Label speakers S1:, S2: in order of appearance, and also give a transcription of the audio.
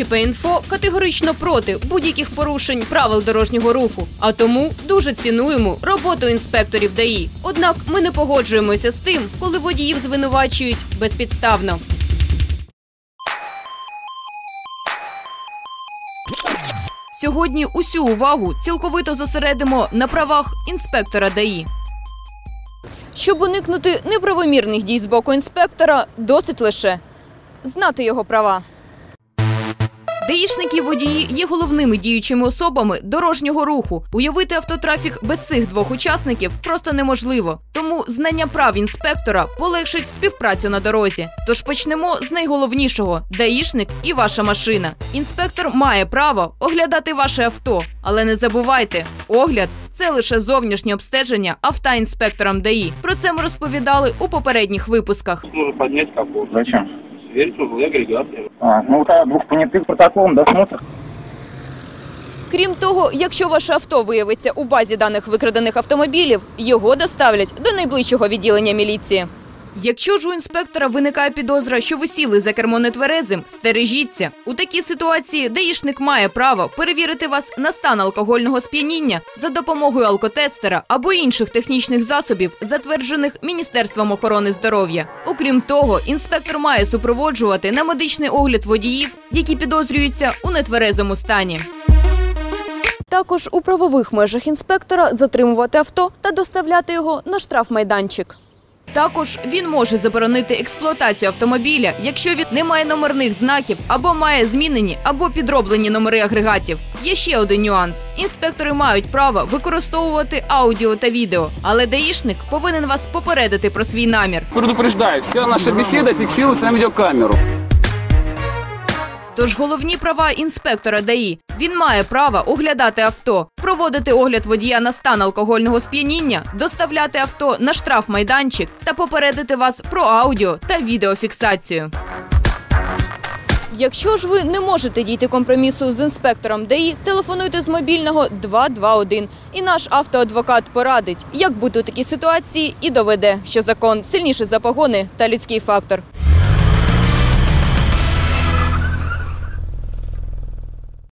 S1: ЧП-інфо категорично проти будь-яких порушень правил дорожнього руху, а тому дуже цінуємо роботу інспекторів ДАІ. Однак ми не погоджуємося з тим, коли водіїв звинувачують безпідставно. Сьогодні усю увагу цілковито зосередимо на правах інспектора ДАІ. Щоб уникнути неправомірних дій з боку інспектора, досить лише знати його права. Даїшники і водії є головними діючими особами дорожнього руху. Уявити автотрафік без цих двох учасників просто неможливо. Тому знання прав інспектора полегшить співпрацю на дорозі. Тож почнемо з найголовнішого: даїшник і ваша машина. Інспектор має право оглядати ваше авто, але не забувайте, огляд це лише зовнішнє обстеження автоінспектором ДАІ. Про це ми розповідали у попередніх випусках.
S2: Нужно поднять капот.
S3: Зачем?
S2: Сверить узлы агрегата.
S3: А, ну та двох двух понятых протоколом досмотр.
S1: Крім того, якщо ваше авто виявиться у базі даних викрадених автомобілів, його доставлять до найближчого відділення міліції. Якщо ж у інспектора виникає підозра, що ви сіли за кермо нетверезим, стережіться. У такій ситуації даїшник має право перевірити вас на стан алкогольного сп'яніння за допомогою алкотестера або інших технічних засобів, затверджених Міністерством охорони здоров'я. Окрім того, інспектор має супроводжувати на медичний огляд водіїв, які підозрюються у нетверезому стані. Також у правових межах інспектора затримувати авто та доставляти його на штрафмайданчик. Також він може заборонити експлуатацію автомобіля, якщо він не має номерних знаків або має змінені або підроблені номери агрегатів. Є ще один нюанс: інспектори мають право використовувати аудіо та відео, але даїшник повинен вас попередити про свій намір.
S4: Предупреждаю, вся наша бесіда фіксується на видеокамеру.
S1: Тож головні права інспектора ДАІ. Він має право оглядати авто, проводити огляд водія на стан алкогольного сп'яніння, доставляти авто на штрафмайданчик та попередити вас про аудіо та відеофіксацію. Якщо ж ви не можете дійти компромісу з інспектором ДАІ, телефонуйте з мобільного 221. І наш автоадвокат порадить, як бути у такій ситуації і доведе, що закон сильніший за погони та людський фактор.